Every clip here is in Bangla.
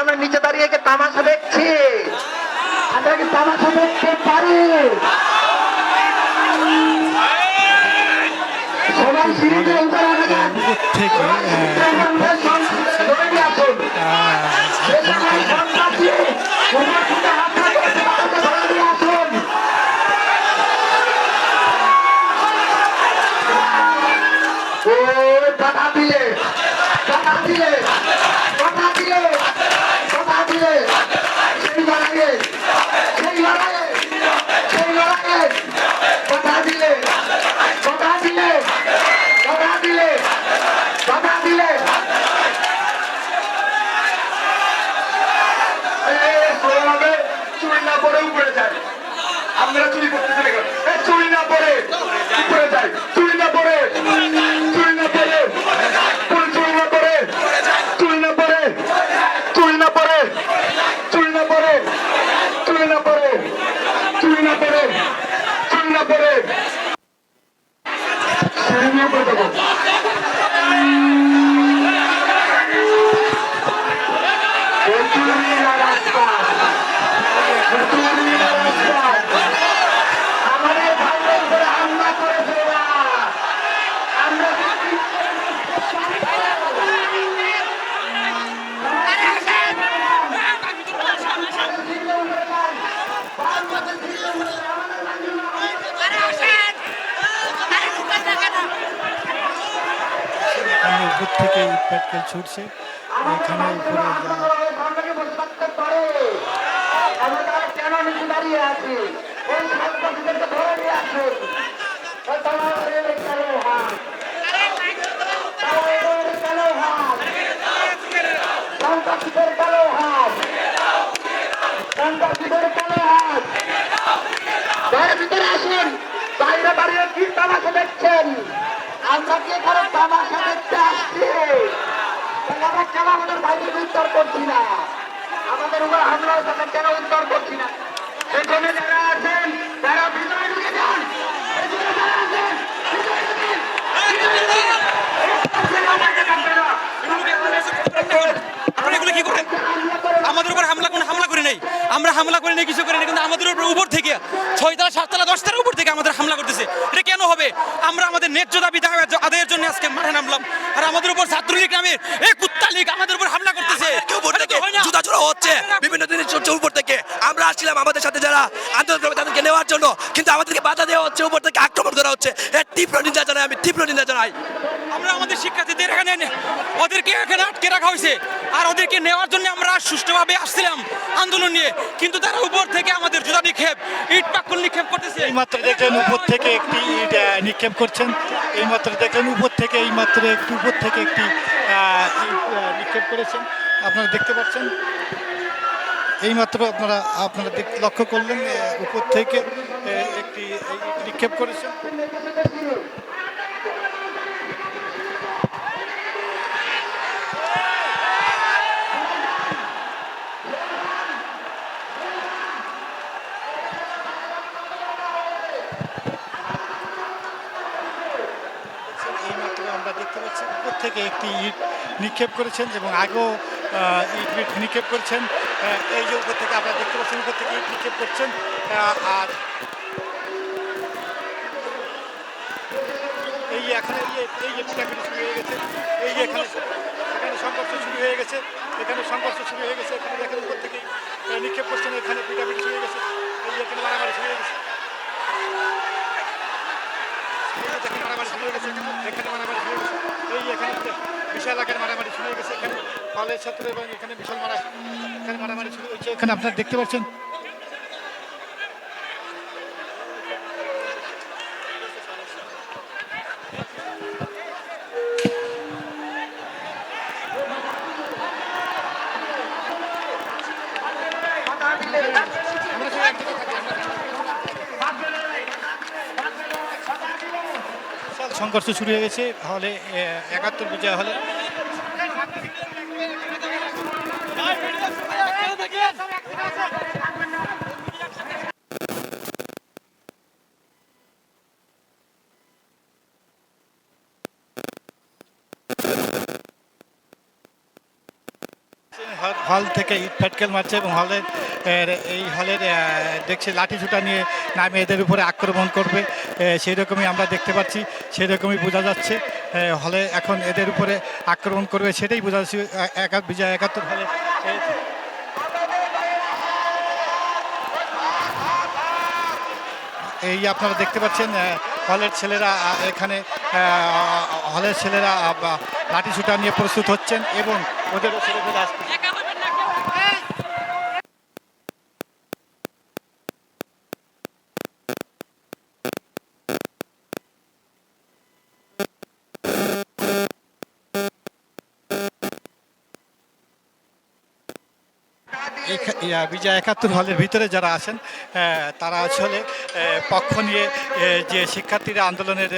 আমরা নিচে দাঁড়িয়ে কে তামাশা দেখছি। আমরা কি তামাশা দেখতে পারি। সবাই সিঁড়িতে উঠে আসে যান। থেকে আমাদের সন্তানদের ধরে নিয়ে আসুন। যে সকল সন্তানটি উপর থেকে হাত লাগিয়েছে তাদেরকে ধরে নিয়ে আসুন। ও টাকা দিলে টাকা দিলে টাকা দিলে টাকা দিলে সেই লড়াইয়ে সেই লড়াইয়ে সেই লড়াইয়ে কথা দিলে কথা দিলে কথা দিলে কথা দিলে চুরি না পরে উপরে যায় আপনারা চুরি করতেছেন এখানে চুরি পরে উপরে যায় চুরি পরে চুরি পরে চুরি পরে চুরি পরে চুরি না পরে পরে চুরি পরে আমাদের ভাইয়ের উপরে হামলা করেছে ওরা। আমরা এখানে উপর থেকে ইট পাটকেল ছুটছে এখানে উপরে যা- সামনে বসে থাকতে পারে আমরা তারা কেন নিচে দাঁড়িয়ে আছি ওই সন্ত্রাসীদেরকে ধরে নিয়ে আসুন ওই দালালের কালো হাত দালালের কালো হাত সন্ত্রাসীদের কালো হাত তামাশা দেখছেন আমরা কি এখানে তামাশা দেখতে? কেন আমাদের করছি না? আমাদের উপর হামলা হয়েছে কেন করছি না? সেখানে যারা আছেন, তারা ভিতরে ঢুকে যান। হামলা কোন হামলা করে নেই। আমরা হামলা করে নেই, কিছু করে নেই, কিন্তু আমাদের উপর উপর থেকে ছয়তলা, সাততলা, দশতলার উপর থেকে আমাদের হামলা করতেছে। এটা কেন হবে? আমরা আমাদের ন্যায্য দাবি আজকে মাঠে নামলাম। আর আমাদের উপর ছাত্রলীগ নামের এই কুত্তা লীগ আমাদের উপর হামলা করতেছে। জুতা ছোড়া হচ্ছে। বিভিন্ন দিনের চলছে উপর থেকে। আমরা আসছিলাম আমাদের সাথে যারা আন্দোলন করবে তাদেরকে নেওয়ার জন্য। কিন্তু আমাদেরকে বাধা দেওয়া হচ্ছে উপর থেকে আক্রমণ করা হচ্ছে। এর তীব্র নিন্দা জানাই আমি তীব্র নিন্দা জানাই। আমরা আমাদের শিক্ষার্থীদের এখানে ওদেরকে এখানে আটকে রাখা হয়েছে। আর ওদেরকে নেওয়ার জন্য আমরা সুষ্ঠুভাবে আসছিলাম আন্দোলন নিয়ে। কিন্তু তারা উপর থেকে আমাদের জুতা নিক্ষেপ, ইট পাক্কুল নিক্ষেপ করতেছে। এই মাত্র দেখলেন উপর থেকে একটি ইট নিক্ষেপ করছেন। এই মাত্র দেখলেন উপর থেকে এই মাত্র একটু উপর থেকে একটি নিক্ষেপ করেছেন। আপনারা দেখতে পাচ্ছেন? এই মাত্র আপনারা আপনারা লক্ষ্য করলেন উপর থেকে একটি নিক্ষেপ করেছেন এই মাত্র আমরা দেখতে পাচ্ছি উপর থেকে একটি ইট নিক্ষেপ করেছেন এবং আগেও ইট নিক্ষেপ করেছেন। এই যে উপর থেকে আপনারা দেখতে পাচ্ছেন, উপর থেকে ইট নিক্ষেপ করছেন। আর এই যে এখানে, এই যে- পিটাপিটি শুরু হয়ে গেছে। এই যে এখানে এখানে সংঘর্ষ শুরু হয়ে গেছে। এখানে সংঘর্ষ শুরু হয়ে গেছে। এখানে দেখেন উপর থেকে নিক্ষেপ করছেন। এখানে পিটাপিটি শুরু হয়ে গেছে। এই যে এখানে মারামারি শুরু হয়ে গেছে এই যে দেখেন এখানে। মারামারি শুরু হয়ে গেছে। এই এখানে বিশাল আকার মারামারি শুরু গেছে। এখানে কলেজ ছাত্র এবং এখানে বিশাল মারা এখানে মারামারি শুরু হয়েছে। এখানে আপনারা দেখতে পাচ্ছেন। সংঘর্ষ শুরু হয়ে গেছে। হলে একাত্তর বিজয় হলে হল থেকে ইট ফাটকেল মারছে এবং হলের এই হলের দেখছি লাঠি ছুটা নিয়ে নামে এদের উপরে আক্রমণ করবে। সেই রকমই আমরা দেখতে পাচ্ছি সেই রকমই বোঝা যাচ্ছে। হলে এখন এদের উপরে আক্রমণ করবে, সেটাই বোঝা যাচ্ছে একা, বিজয় একাত্তর হলে। এই আপনারা দেখতে পাচ্ছেন হলের ছেলেরা এখানে হলের ছেলেরা লাঠি ছুটা নিয়ে প্রস্তুত হচ্ছেন এবং ওদের ছেলেপেলে আসছে বিজয় একাত্তর হলের ভিতরে যারা আছেন তারা আসলে পক্ষ নিয়ে যে শিক্ষার্থীরা আন্দোলনের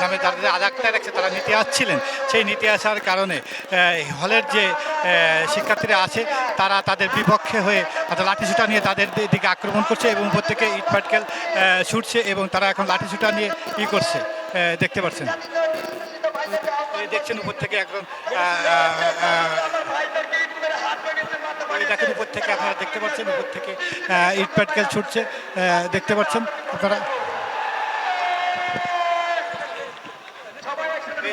নামে যারা আজাকটা রাখছে তারা নিতে আসছিলেন। সেই নিতে আসার কারণে হলের যে শিক্ষার্থীরা আছে, তারা তাদের বিপক্ষে হয়ে অর্থাৎ লাঠিসুটা নিয়ে তাদের দিকে আক্রমণ করছে এবং উপর থেকে ইট পাটকেল ছুটছে এবং তারা এখন লাঠিসুটা নিয়ে ই করছে। দেখতে পাচ্ছেন। দেখছেন উপর থেকে এই দেখেন উপর থেকে, আপনারা দেখতে পাচ্ছেন, উপর থেকে ইট পাটকেল ছুটছে দেখতে পাচ্ছেন, আপনারা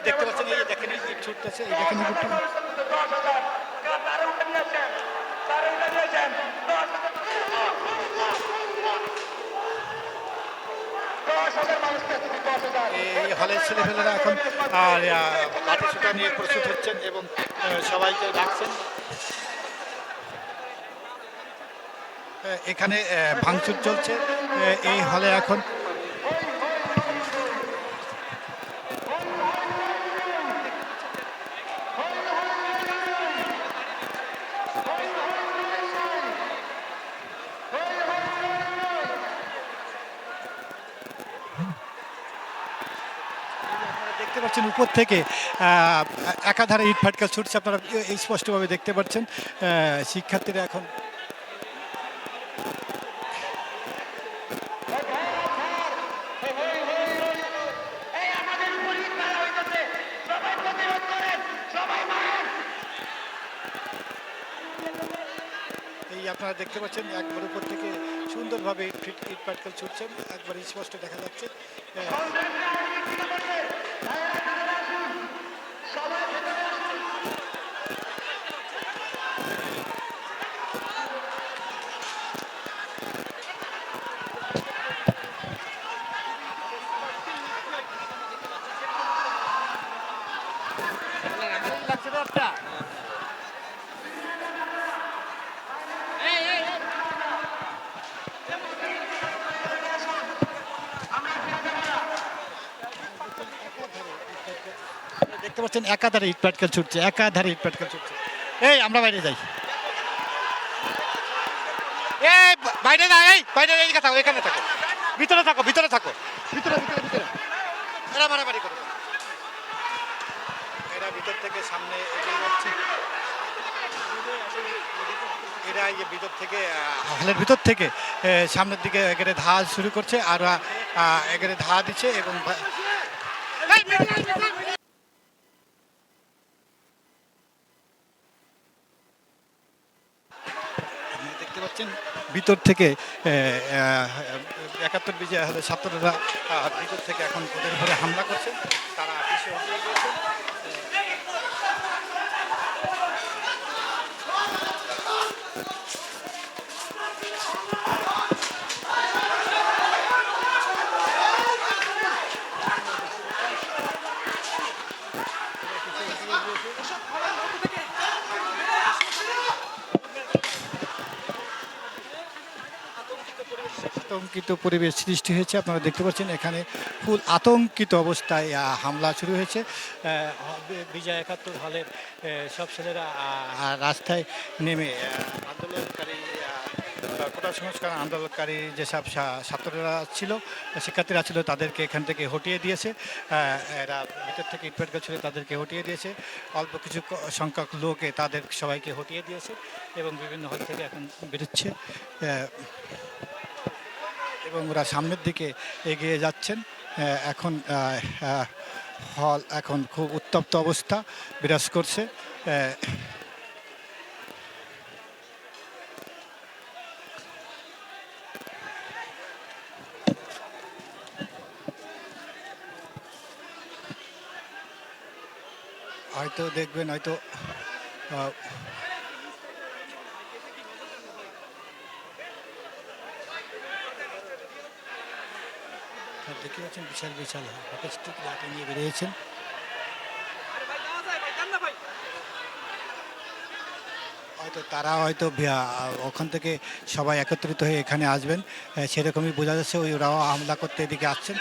দেখতে পাচ্ছেন, এই দেখেন ইট ছুটতেছে, এই দেখেন এই হলের ছেলেপেলেরা এখন আর লাঠি ছুটা নিয়ে প্রস্তুত হচ্ছেন এবং সবাইকে ডাকছেন। এখানে ভাঙচুর চলছে এই হলে এখন। দেখতে পাচ্ছেন উপর থেকে একাধারে ইট ফাটকা ছুটছে, আপনারা স্পষ্টভাবে দেখতে পাচ্ছেন। শিক্ষার্থীরা এখন এই আপনারা দেখতে পাচ্ছেন একবার উপর থেকে সুন্দরভাবে ফিট- ইট পাটকেল ছুটছেন। একবার স্পষ্ট দেখা যাচ্ছে আহ, আপনারা দেখতে পাচ্ছেন একাধারে ইট পাটকেল ছুটছে একাধারে ইট পাটকেল ছুটছে। এই আমরা বাইরে যাই। এই বাইরে না এই বাইরে এই থাকো এখানে থাকো। ভিতরে থাকো ভিতরে থাকো। ভিতরে ভিতরে ভিতরে। এরা মারামারি করো এরা ভিতর থেকে সামনে এগিয়ে যাচ্ছে। এরা এই ভিতর থেকে হলের ভিতর থেকে সামনের দিকে এগেরে ধা শুরু করছে আর এগেরে ধা দিচ্ছে এবং বা- আপনারা দেখতে পাচ্ছেন ভিতর থেকে একাত্তর বিজয় ছাত্ররা ভিতর থেকে এখন ওদের ঘরে হামলা করছে। তারা আতঙ্কিত পরিবেশ সৃষ্টি হয়েছে। আপনারা দেখতে পাচ্ছেন এখানে ফুল আতঙ্কিত অবস্থায় হামলা শুরু হয়েছে। বিজয় একাত্তর হলের সব ছেলেরা রাস্তায় নেমে আন্দোলনকারী কোটা সংস্কার আন্দোলনকারী যেসব ছাত্ররা ছিল, শিক্ষার্থীরা ছিল, তাদেরকে এখান থেকে হটিয়ে দিয়েছে। এরা ভিতর থেকে ইটপেটকা ছিল তাদেরকে হটিয়ে দিয়েছে। অল্প কিছু সংখ্যক লোকে তাদের সবাইকে হটিয়ে দিয়েছে এবং বিভিন্ন হল থেকে এখন বেরোচ্ছে। এবং ওরা সামনের দিকে এগিয়ে যাচ্ছেন। এখন হল এখন খুব উত্তপ্ত অবস্থা, বিরাজ করছে। হয়তো দেখবেন, হয়তো আর দেখতে বিশাল বিশাল লাঠি নিয়ে বেরিয়েছেন। হয়তো তারা হয়তো ওখান থেকে সবাই একত্রিত হয়ে এখানে আসবেন। সেরকমই বোঝা যাচ্ছে, ওই ওরাও হামলা করতে এদিকে আসছেন।